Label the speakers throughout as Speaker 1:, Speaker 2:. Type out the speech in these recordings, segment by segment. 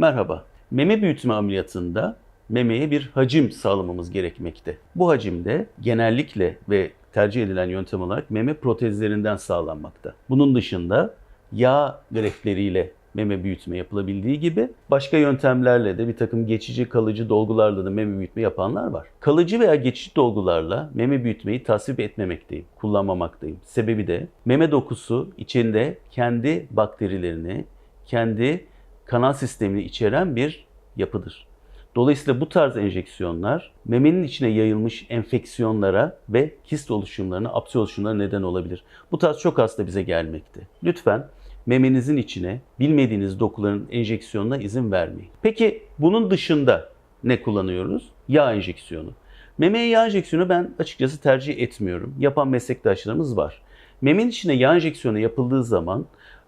Speaker 1: Merhaba. Meme büyütme ameliyatında memeye bir hacim sağlamamız gerekmekte. Bu hacimde genellikle ve tercih edilen yöntem olarak meme protezlerinden sağlanmakta. Bunun dışında yağ greftleriyle meme büyütme yapılabildiği gibi başka yöntemlerle de bir takım geçici kalıcı dolgularla da meme büyütme yapanlar var. Kalıcı veya geçici dolgularla meme büyütmeyi tasvip etmemekteyim, kullanmamaktayım. Sebebi de meme dokusu içinde kendi bakterilerini, kendi kanal sistemini içeren bir yapıdır. Dolayısıyla bu tarz enjeksiyonlar memenin içine yayılmış enfeksiyonlara ve kist oluşumlarına, apse oluşumlarına neden olabilir. Bu tarz çok hasta bize gelmekte. Lütfen memenizin içine bilmediğiniz dokuların enjeksiyonuna izin vermeyin. Peki bunun dışında ne kullanıyoruz? Yağ enjeksiyonu. Memeye yağ enjeksiyonu ben açıkçası tercih etmiyorum. Yapan meslektaşlarımız var. Memenin içine yağ enjeksiyonu yapıldığı zaman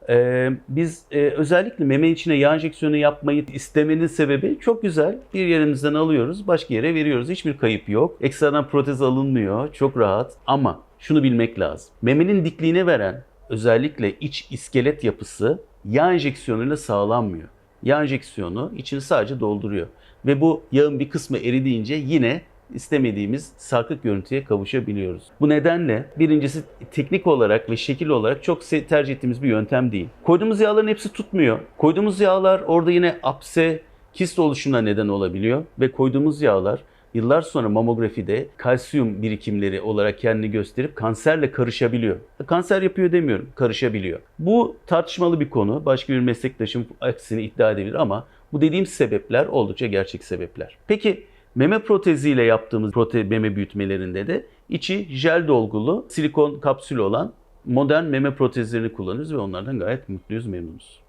Speaker 1: ee, biz e, özellikle meme içine yağ enjeksiyonu yapmayı istemenin sebebi çok güzel. Bir yerimizden alıyoruz, başka yere veriyoruz. Hiçbir kayıp yok. Ekstradan protez alınmıyor. Çok rahat. Ama şunu bilmek lazım. Memenin dikliğine veren özellikle iç iskelet yapısı yağ enjeksiyonuyla sağlanmıyor. Yağ enjeksiyonu içini sadece dolduruyor. Ve bu yağın bir kısmı eridiğince yine istemediğimiz sarkık görüntüye kavuşabiliyoruz. Bu nedenle birincisi teknik olarak ve şekil olarak çok tercih ettiğimiz bir yöntem değil. Koyduğumuz yağların hepsi tutmuyor. Koyduğumuz yağlar orada yine apse, kist oluşumuna neden olabiliyor ve koyduğumuz yağlar yıllar sonra mamografide kalsiyum birikimleri olarak kendini gösterip kanserle karışabiliyor. Kanser yapıyor demiyorum, karışabiliyor. Bu tartışmalı bir konu. Başka bir meslektaşım aksini iddia edebilir ama bu dediğim sebepler oldukça gerçek sebepler. Peki Meme proteziyle yaptığımız prote meme büyütmelerinde de içi jel dolgulu silikon kapsülü olan modern meme protezlerini kullanıyoruz ve onlardan gayet mutluyuz, memnunuz.